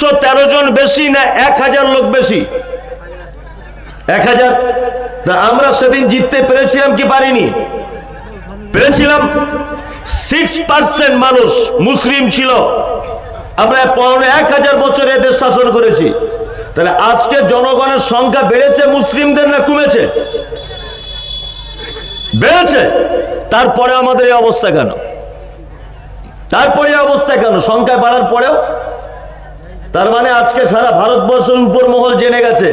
তিনশো তেরো জন বেশি না এক হাজার লোক বেশি? এক হাজার? তা আমরা সেদিন জিততে পেরেছিলাম কি পারিনি? পেরেছিলাম? সিক্স পার্সেন্ট মানুষ মুসলিম ছিল। আমরা পৌনে এক হাজার বছর এদের শাসন করেছি। তাহলে আজকে জনগণের সংখ্যা বেড়েছে, মুসলিমদের না কমেছে? বেড়েছে। তারপরে আমাদের এই অবস্থা কেন? তারপরে অবস্থা কেন? সংখ্যা বাড়ার পরেও তার মানে আজকে সারা ভারতবর্ষের উপর মহল জেনে গেছে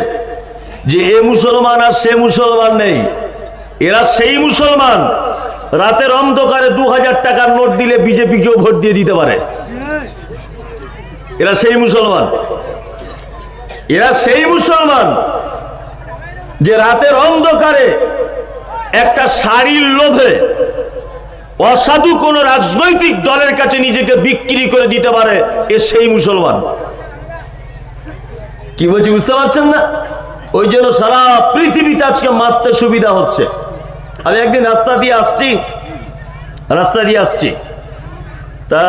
যে এ মুসলমান আর সে মুসলমান নেই। এরা সেই মুসলমান। রাতের অন্ধকারে দু হাজার টাকার নোট দিলে বিজেপিকেও ভোট দিয়ে দিতে পারে। এরা সেই মুসলমান। এরা সেই মুসলমান যে রাতের অন্ধকারে একটা শাড়ির লোভে অসাধু কোন রাজনৈতিক দলের কাছে নিজেকে বিক্রি করে দিতে পারে, এ সেই মুসলমান। কি বলছি বুঝতে পারছেন না? ওই জন্য সারা পৃথিবীতে আজকে মারতে সুবিধা হচ্ছে। আমি একদিন রাস্তা দিয়ে আসছি, রাস্তা দিয়ে আসছি। তা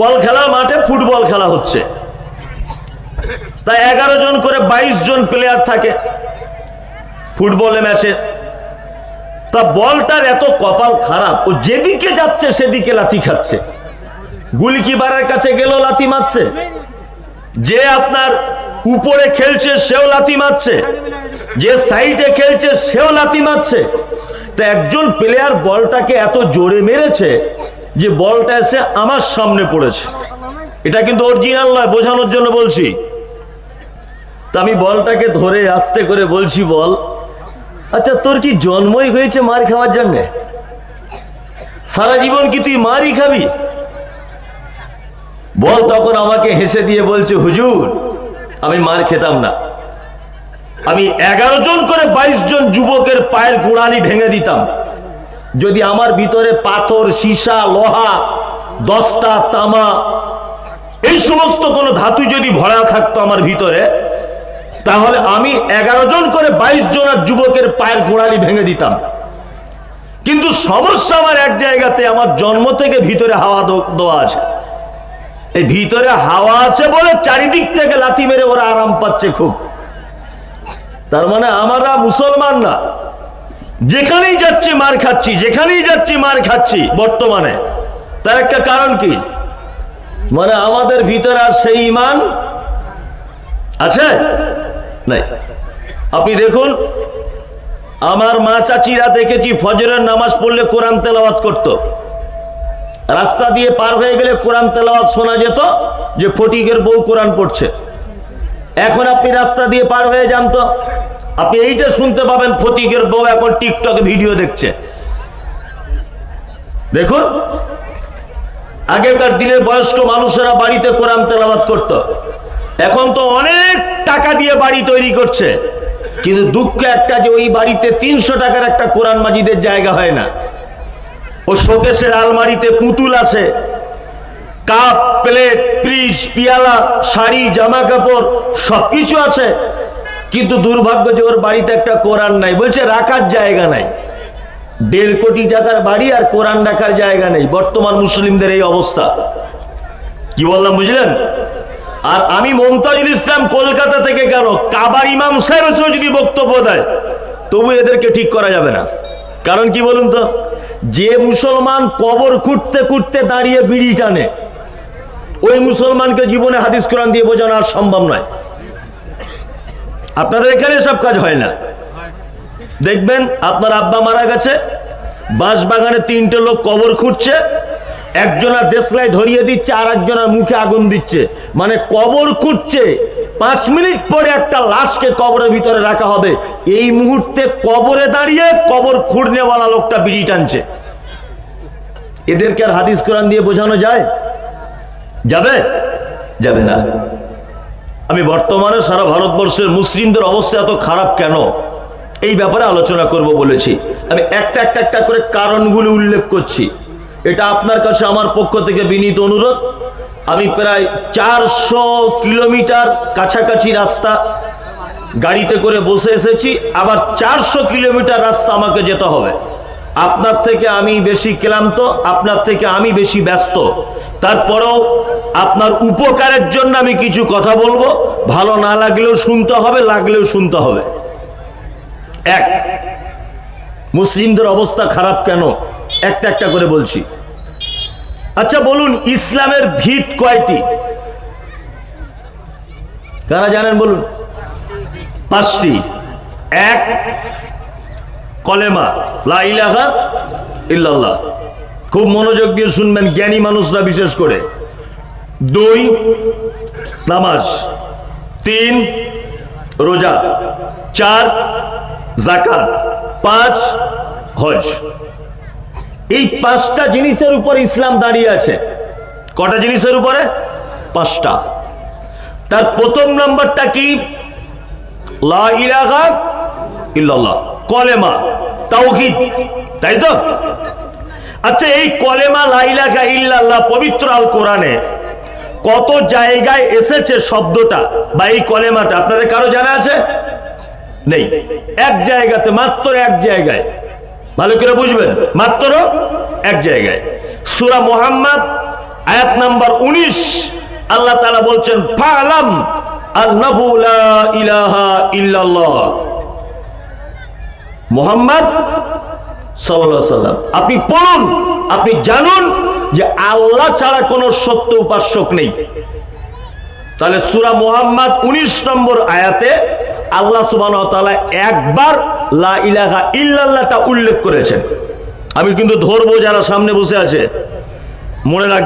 বল খেলার মাঠে ফুটবল খেলা হচ্ছে। তা এগারো জন করে বাইশ জন প্লেয়ার থাকে ফুটবলে ম্যাচে তা বলটার এত কপাল খারাপ। ও যেদিকে যাচ্ছে, সেদিকে লাথি খাচ্ছে। গুলকিবারের কাছে গেল লাথি মারছে। যে আপনার উপরে খেলছে, সেও লাথি মারছে। যে সাইডে খেলছে, সেও লাথি মারছে। তা একজন প্লেয়ার বলটাকে এত জোরে মেরেছে যে বলটা এসে আমার সামনে পড়েছে। এটা কিন্তু অরিজিনাল নয়, বোঝানোর জন্য বলছি। তা আমি বলটাকে ধরে আস্তে করে বলছি, বল আচ্ছা তোর কি জন্মই হয়েছে মার খাওয়ার জন্যে? সারা জীবন কি তুই মারই খাবি? বল তখন আমাকে হেসে দিয়ে বলছে, হুজুর, আমি মার খেতাম না। আমি এগারো জন করে বাইশ জন যুবকের পায়ের গোড়ালি ভেঙে দিতাম। যদি আমার ভিতরে পাথর, সীসা, লোহা, দস্তা, তামা, এই সমস্ত কোনো ধাতু যদি ভরা থাকতো আমার ভিতরে, তাহলে আমি এগারো জন করে বাইশ জনের যুবকের পায়ের গোড়ালি ভেঙে দিতাম। কিন্তু সমস্যা আমার এক জায়গাতে, আমার জন্ম থেকে ভিতরে হাওয়া দেওয়া আছে। এই ভিতরে হাওয়া আছে বলে চারিদিক থেকে লাথি মেরে ওরা আরাম পাচ্ছে খুব। তার মানে আমরা মুসলমান না। যেখানেই যাচ্ছি মার খাচ্ছি, যেখানেই যাচ্ছি মার খাচ্ছি বর্তমানে। তার একটা কারণ কি? মানে আমাদের ভিতরে আর সেই ইমান আছে? নাই। আপনি দেখুন, আমার মা চাচিরা দেখেছি ফজরের নামাজ পড়লে কোরআন তেলাওয়াত করত। রাস্তা দিয়ে পার হয়ে গেলে কোরআন তেলাওয়াত শোনা যেত যে ফটিকের বউ কোরআন পড়ছে। এখন আপনি রাস্তা দিয়ে পার হয়ে যান তো। আপনি এইটা শুনতে পাবেন, ফটিকের বউ এখন টিকটকে ভিডিও দেখছে। দেখুন, আগেকার দিনে বয়স্ক মানুষেরা বাড়িতে কোরআন তেলাবাত করত। এখন তো অনেক টাকা দিয়ে বাড়ি তৈরি করছে। কিন্তু দুঃখ একটা যে ওই বাড়িতে তিনশো টাকার একটা কোরআন মাজিদের জায়গা হয় না। ও শোকেশের আলমারিতে পুতুল আছে। কাপ, প্লেট, ফ্রিজ, পিয়ালা, শাড়ি জামা কাপড় সবকিছু আছে। কিন্তু দুর্ভাগ্য যে ওর বাড়িতে একটা কোরআন নাই। বলছে, রাখার জায়গা নাই। দেড় কোটি টাকার বাড়ি আর কোরআন রাখার জায়গা নেই। বর্তমান মুসলিমদের এই অবস্থা। কি বললাম, বুঝলেন? আর আমি মমতাজুল ইসলাম কলকাতা থেকে কেন? কাবার ইমাম সাহেব যদি বক্তব্য দেয়, তবু এদেরকে ঠিক করা যাবে না। কারণ কি বলুন তো? যে মুসলমান কবর কুটতে কুটতে দাঁড়িয়ে বিড়ি টানে, ওই মুসলমানকে জীবনে হাদিস কোরআন দিয়ে বোঝানো আর সম্ভব নয়। আপনাদের এখানে সব কাজ হয় না। দেখবেন আপনার আব্বা মারা গেছে বাঁশ বাগানে তিনটে লোক কবর খুঁড়ছে একজনের দেশলাই ধরিয়ে দিচ্ছে আর একজনের মুখে আগুন দিচ্ছে। মানে কবর খুঁড়ছে পাঁচ মিনিট পরে একটা লাশকে কবরের ভিতরে রাখা হবে। এই মুহূর্তে কবরে দাঁড়িয়ে কবর খুঁড়নেওয়ালা লোকটা বিড়ি টানছে। এদেরকে আর হাদিস কোরআন দিয়ে বোঝানো যায়? যাবে? যাবে না। আমি বর্তমানে সারা ভারতবর্ষের মুসলিমদের অবস্থা এত খারাপ কেন? এই ব্যাপারে আলোচনা করব বলেছি। আমি একটা একটা একটা করে কারণগুলো উল্লেখ করছি। এটা আপনার কাছে আমার পক্ষ থেকে বিনীত অনুরোধ। আমি প্রায় চারশো কিলোমিটার কাছাকাছি রাস্তা গাড়িতে করে বসে এসেছি, আবার চারশো কিলোমিটার রাস্তা আমাকে যেতে হবে। আপনার থেকে আমি বেশি ক্লান্ত, আপনার থেকে আমি বেশি ব্যস্ত। তারপরেও আপনার উপকারের জন্য আমি কিছু কথা বলব। ভালো না লাগলেও শুনতে হবে, লাগলেও শুনতে হবে। এক, মুসলিমদের অবস্থা খারাপ কেন? একটা একটা করে বলছি। আচ্ছা বলুন, ইসলামের ভিত কয়টি? কারা জানেন বলুন? পাঁচটি। এক, কলেমা ইল্লাল্লাহ। খুব মনোযোগ দিয়ে শুনবেন, জ্ঞানী মানুষরা বিশেষ করে। দুই, নামাজ। তিন, রোজা। চার জাকাত পাঁচ, হজ। এই পাঁচটা জিনিসের উপর ইসলাম দাঁড়িয়ে আছে। কটা জিনিসের উপরে? পাঁচটা। তার প্রথম নম্বরটা কি? কলেমা, তাওহীদ। তাই তো? আচ্ছা এই কলেমা লা ইলাহা ইল্লাল্লাহ পবিত্র আল কোরআনে কত জায়গায় এসেছে শব্দটা বা এই কলেমাটা? আপনাদের কারও জানা আছে? নেই। এক জায়গাতে, মাত্র এক জায়গায়। ভালো করে বুঝবেন। মাত্র এক জায়গায়। সুরা মোহাম্মদ, আয়াত নাম্বার উনিশ, আল্লাহ তালা বলছেন, ফালাম মোহাম্মদ আপনি পড়ুন, আপনি জানুন যে আল্লাহ ছাড়া কোনো সত্য উপাস্যক নেই। তাহলে সুরা মোহাম্মদ উনিশ নম্বর আয়াতে আল্লাহ সুবান একবার লা ইলাহা ইল্লাল্লাহটা উল্লেখ করেছেন। আমি কিন্তু ধরবো যারা সামনে বসে আছে। মনে রাখ